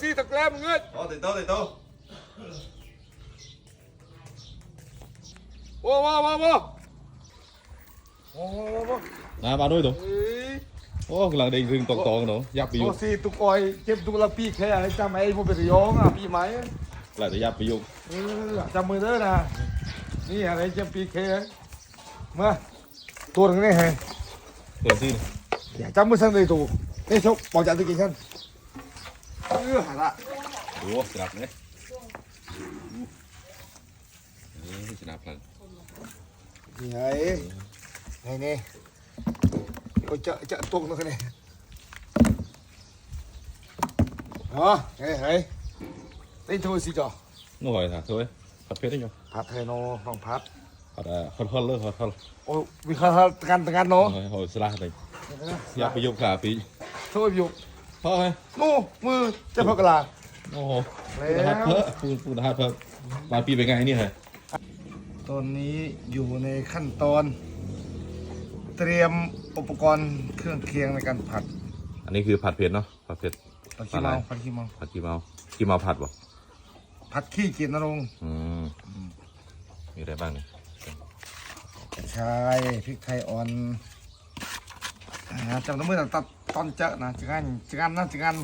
ซี่ตะแกรงเงินโอ้ติดโตติดโตว้าวว้โหโอ้าวโอ้โหนะมาด้วยตัวโอ้กำลังเด้ถึงตองตองเนาะยับไปอยู่ซี่ตุกอ้อยเจ็บตุกละพี่แค่ไหนจำไอ้พวกเป็นยองอะปีไหมหลังจะยับไปอยู่จำมือเด้อนะนี่อะไรเจ็บปีแค่มาตัวตรงนี้ไงตัวซี่อย่าจำมือสั่นเลยตัวนี่ชกบอกจากตะกี้สั่น chạy từ kia sân Ừ hả lạ โอ้สนับเลยนี่สนับพลัง Đấy Này nè Ôi chợ chợ tuông nó cái này Đó Đây đấy Đây thôi xí trò น้องหอยถามเถอะผัดเพชรได้ยัง Phát hay nó Phòng phát ผัดอะฮอตฮอตเลยฮอตฮอต Ôi Vì khá khá Ngăn ngăn น้อง nó หอยหอยสลัดเลยยับไปอยู่ขาปี Thôi ví dụ พ่อไง Nô Mưa Chắc phải là โอ้โหปูนหัดเพิ่มปูนปูนหัดเพิ่มมาปีเป็นไงนี่ฮะตอนนี้อยู่ในขั้นตอน เตรียมอุปกรณ์เครื่องเคียงในการผัด อันนี้คือผัดเผ็ดเนาะผัดเผ็ดผัดขี้เมาผัดขี้เมาผัดขี้เมาขี้เมาผัดบ่ผัดขี้เกียจนรงค์อืมมีอะไรบ้างเนี่ยกระชายพริกไทยอ่อนอ่าจำต้องมือตัด ตัดตอนเจอะนะจังงันจังงันนะจังงัน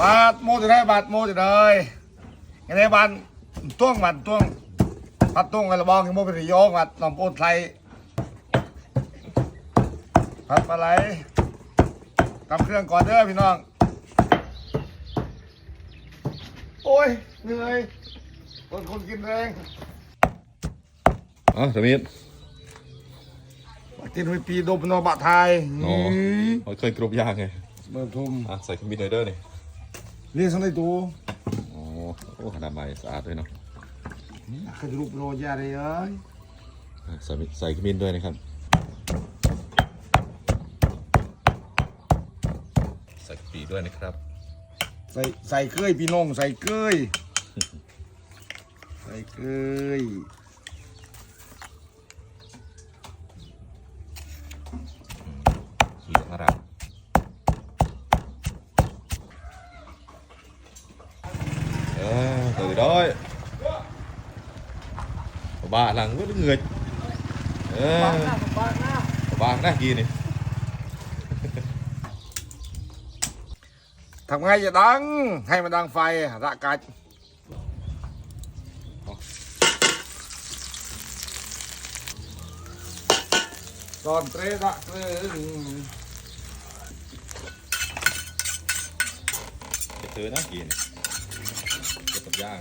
บาทโมจะได้บาทโมจะได้ไงได้บานต้วงบานต้วงพัดตุ้งกระบองยังโมเป็นโยงวัดหนองปูนไทยพัดปลาไหล ทำเครื่องก่อนเด้อพี่น้อง โอ้ยเหนื่อยคนคนกินแรงอ๋อสมิธกินไปปีโดมนอบะไทยอ๋อเราเคยกรุบย่างไงเมื่อทุ่มอะใส่ขมิ้นหน่อยเด้อนี่เรียนสังได้ตัวอ๋อโอ้ขนาดใหม่สะอาดด้วยเนาะขยุบโรยาเลยเอ้ยอะใส่ใส่ขมิ้นด้วยนะครับ ใส่กะปิ ด้วยนะครับ ใส่ใส่เกยพี่น้องใส่เกยใส่เกยขีดมะระเออ từ đó bà lằng với người ờ bà cái gì này ทำไงจะดัง ให้มันดังไฟระกัดตอนเตระเตร cái thứ nó gì này cái tập giang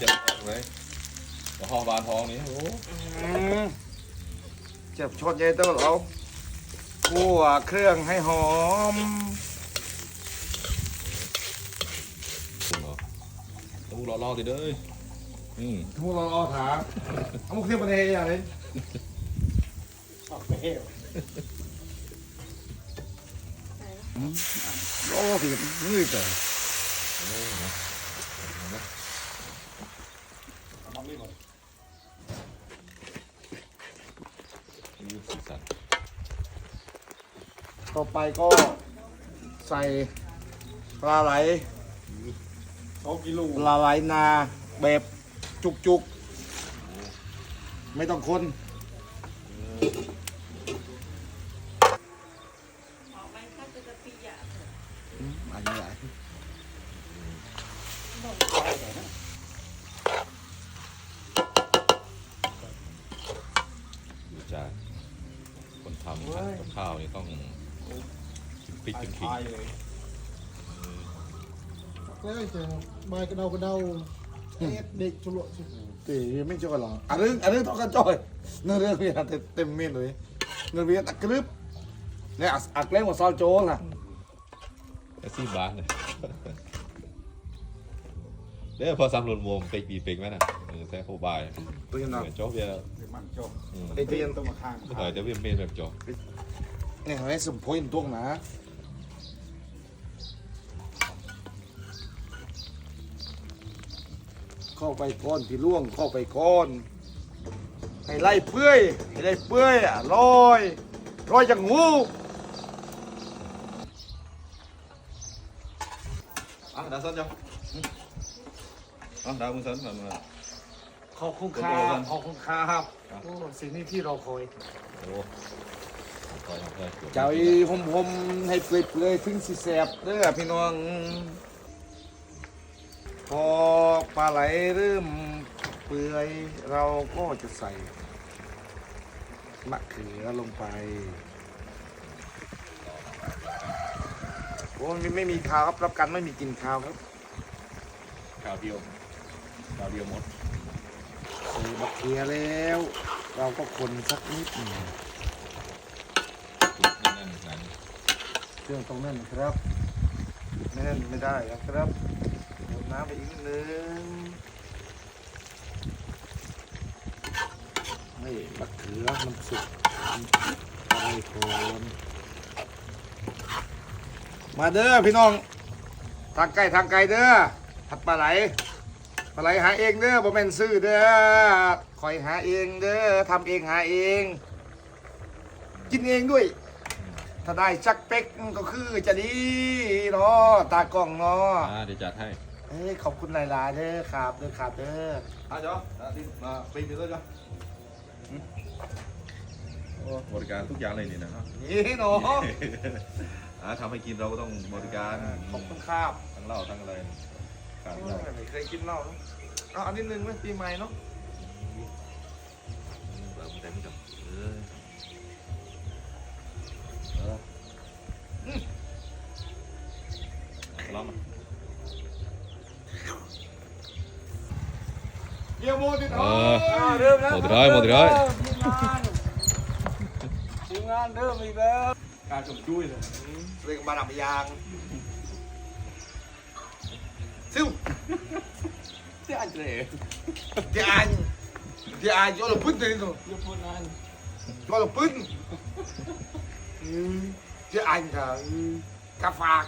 chật đấy có ho bàn hòn này ố เจ็บชดใหญ่ตัวเราคั่วเครื่องให้หอม tu lo lo thì đấy ừ ทุกเราเอาถามเอามุกเทียบประเทศอย่างนี้โอ้สิมืดแต่ như สีสันต่อไปก็ใส่ปลาไหล สองกิโลปลาไหลนาแบบจุกๆ ไม่ต้องคนอืมอันนี้ใหญ่ดูจากคนทำกับข้าวนี่ต้องกินพริกกินขิงทาย เลย Thế thì mai cái đầu cái đầu Ép định cho lộ chứ ตีไม่ช่วยหรอกอันนึงอันนึงทอดกันจ่อยเนื้อเรื่องเวียนเต็มเมียนเลยเนื้อเวียนอักกรึบเนี่ยอักเล่งกว่าซอลโจ้น่ะแค่สี่บาทเลยเด้อพอสำรวจรวมเป็กปีเป็กไหมน่ะเออแซ่โคบายตัวยังเหไงมือนโจ๊กเบียร์เดี๋ยวมันจบอืมไอ้ตัวยังต้องมาข้างไม่เคยจะเวียนเมนแบบโจ๊กเนี่ยให้สมโพยตัวนะ เข้าไปก้อนพี่ล่วงเข้าไปก้อน ให้ไล่เปื่อยให้ไล่เปื่อยอะลอยลอยจากงูอะดาวซ้อนจ้ะอะดาวมึงซ้อนมามา ขอบคุณครับขอบคุณครับโอ้สิ่งนี้ที่เราคอยโอ้คอยคอยเจ้าอีผมผมให้เปื่อยเปื่อยถึงสิแสบเด้อพี่น้อง พอปลาไหลเริ่มเปื่อยเราก็จะใส่มะเขือลงไปโอ้ไม่ไม่มีข้าวครับรับกันไม่มีกินข้าวครับข่าวเดียวข่าวเดียวหมดใส่มะเขือแล้ว เราก็คนสักนิดหนึ่งนั่นนั่นเครื่องตรงนั้นครับไม่นั่นไม่ได้ครับเติม น้ำไปอีกนิดนึงให้มะเขือมันสุกอะไรโคนมาเด้อพี่น้อง ทางไกลทางไกลเด้อผัดปลาไหลปลาไหลหาเองเด้อบ่แม่นซื้อเด้อคอยหาเองเด้อทำเองหาเอง กินเองด้วย ถ้าได้จักเป็กก็คือจะดีเนาะตากล้องเนาะอ่าเดี๋ยวจัดให้ เอ้ยขอบคุณหลายๆเด้อครับเด้อครับเด้ออะจ๊ออะดิมาปีนไปเลยจ๊อโอ้บริการทุกอย่างเลยนี่นะครับนี่เนาะ อ่าทำให้กินเราก็ต้องบริการขอบคุณครับทั้งเหล้าทั้งอะไรขาดเอเหล้าอไม่เคยกินเหล้าเนอะเอาอันนิดนึงไหมปีใหม่เนาะแบบเต็มกับเออเออลองมา เยี่ยมโมดิเอออ่าเริ่มแล้วหมดร้อยหมดร้อยทีมงานทีมงานเริ่มอีกแล้วการจมจุ้ยเลยเรียกมาดับยางซิวที่อันเจรเดี๋ยวอันเดี๋ยวอันโยนลูกปืนตัวนี้ตัวยกพูดนั่นโยนลูกปืนเดี๋ยวอันค่ะกาฝาก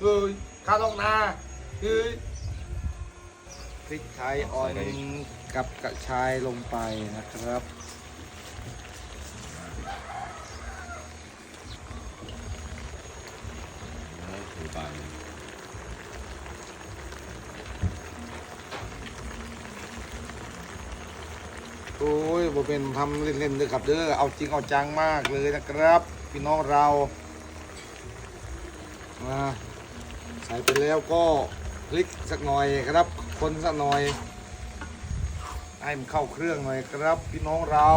เอ้ยข้าวต้มนาเอ้ยพริกไทยอ่อน กับกระชายลงไปนะครับถือไปโอ้ยบ่เป็นทำเล่นๆเลยครับเด้อเอาจริงเอาจังมากเลยนะครับ พี่น้องเรามาใส่ไปแล้วก็พลิกสักหน่อยครับ คนสักหน่อย ให้มันเข้าเครื่องหน่อยครับ พี่น้องเรา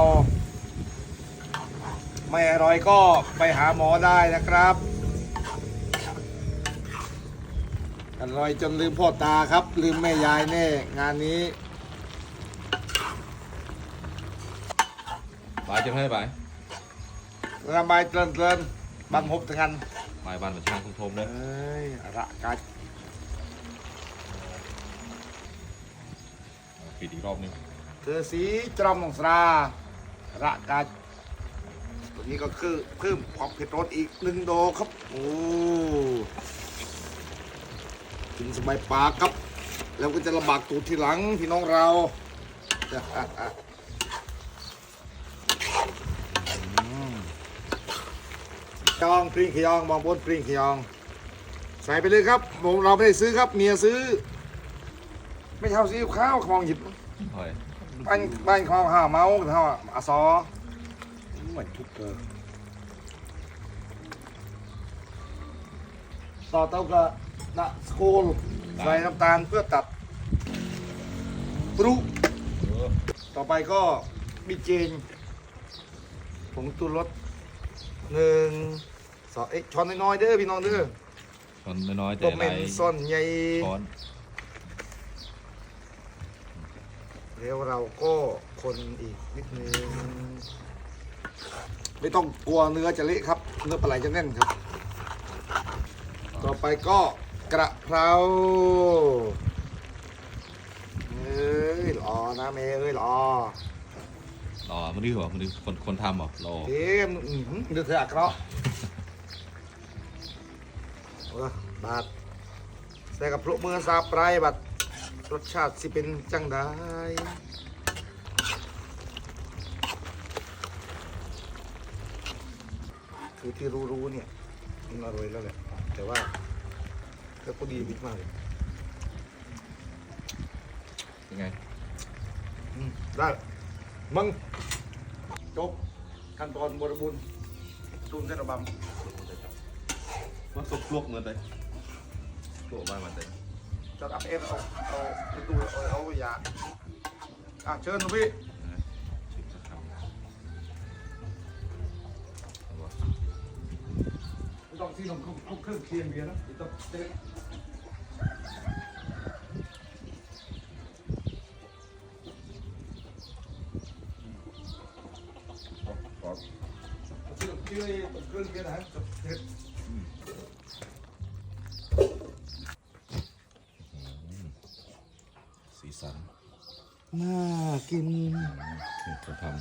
ไม่อร่อยก็ไปหาหมอได้นะครับ อร่อยจนลืมพ่อตาครับ ลืมแม่ยายแน่ งานนี้ไปจะให้ไประบายเตือนเตือนบางพบถึงกันไปบ้านมาช่างทุ่มๆเลยเอ้ยระกาปิดอีกรอบนึง เธอสีจรอมของสราระกาตัวนี้ก็คือเพิ่มความเผ็ดรสอีกหนึ่งโดครับ โอ้กินสบายปากครับ แล้วก็จะลำบากตูดทีหลังพี่น้องเราขยองปริงขยองมองบนปริงขยอง ใส่ไปเลยครับผมเราไม่ได้ซื้อครับ เมียซื้อ ไม่เท่าซื้อข้าวมองหยิบ บ้านบ้านเขาห้าเมาส์เท่าอาซอเหมือนทุกเกินต่อเต้ากับนะสโคลใส่น้ำตาลเพื่อตัดปรุเออต่อไปก็มีเจนผงตูรสหนึ่งสองเอ๊ะช้อนน้อยๆเด้อพี่น้องเด้อคนน้อยๆแต่ต้มไรเป็นซ่อนใหญ่ช้อน แล้วเราก็คนอีกนิดนึงไม่ต้องกลัวเนื้อจะเละครับ เนื้อปลาไหลจะแน่นครับ ต่อไปก็กระเพราเอ้ยรอนะเมย์เอ้ยรอรอมันดื้อเหรอมันดื้อคนคนทำเหรอรอเอ็มอื้อหือเดือดเถอะกระเออบาดใส่กับพลุมือซาปลายบัด รสชาติสิเป็นจังได้คือที่รู้ๆเนี่ยมันอร่อยแล้วแหละ แต่ว่าก็พอดีวิทมากเลยยังไงอืมได้มึงจบขั้นตอนบริบูรณ์ตูนเส้นระบมันสุกลวกเหมือนเลยลวกมามันเลยำจะเอาเอฟเอาเอาไปตู้เอาเอายาอะเชิญหลวงพี่นะชิมสักคำเอาวะไม่ต้องซีนมครบครบเครื่องเคียงเบียร์นะไม่ต้องเด็ดขอซีนมเชื่อเครื่องเบียร์นะฮะเด็ด สีสั